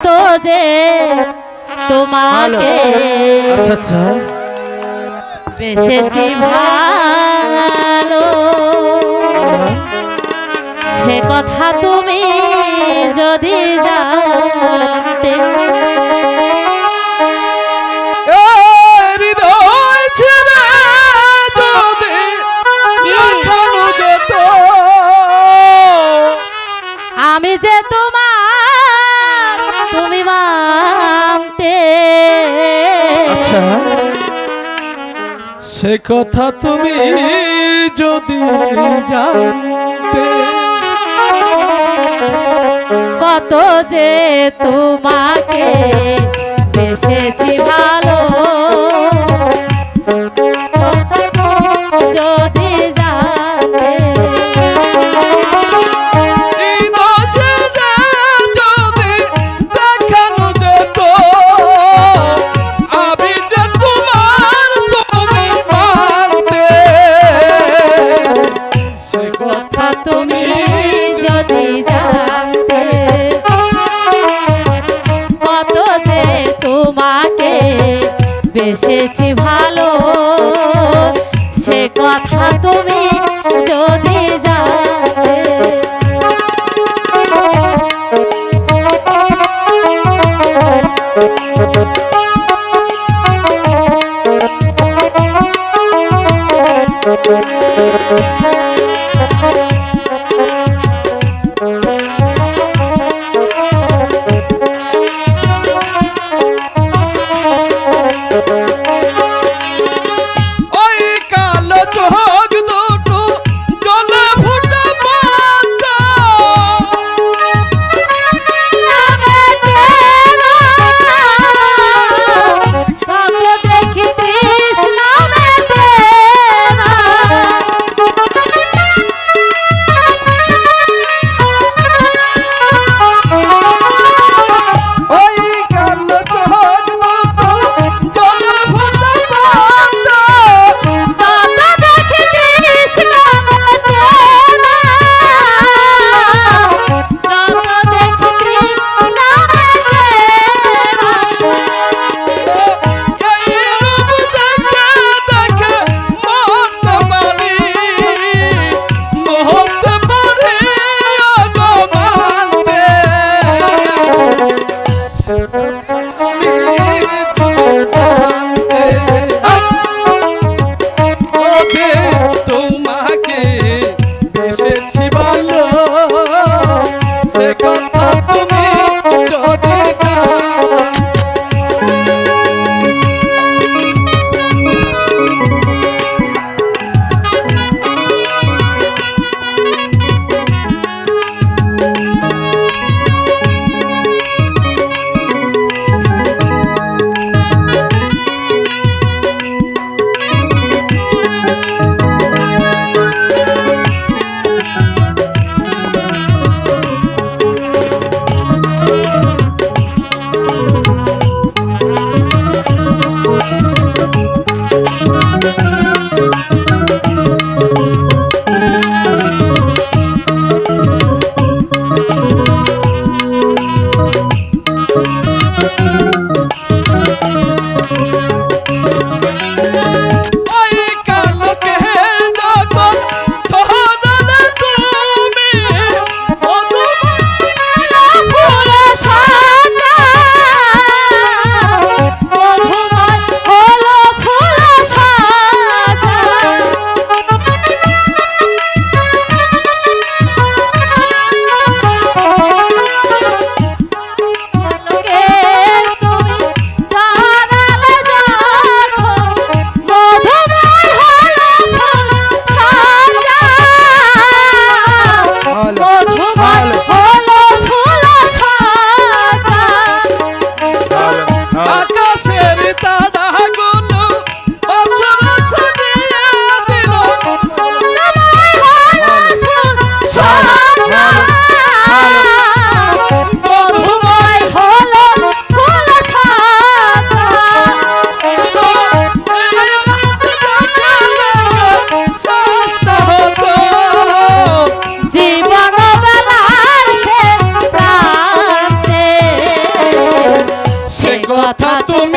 তো যে তোমাকে আচ্ছা আচ্ছা। বেসেছি ভালো। সে কথা তুমি যদি জানতে আচ্ছা। সে কথা তুমি যদি জানতে। কত যে তোমাকে বেসেছি তোমাকে বেসেছি ভালো সে কথা তুমি যদি জানতে Don't কথা তুমি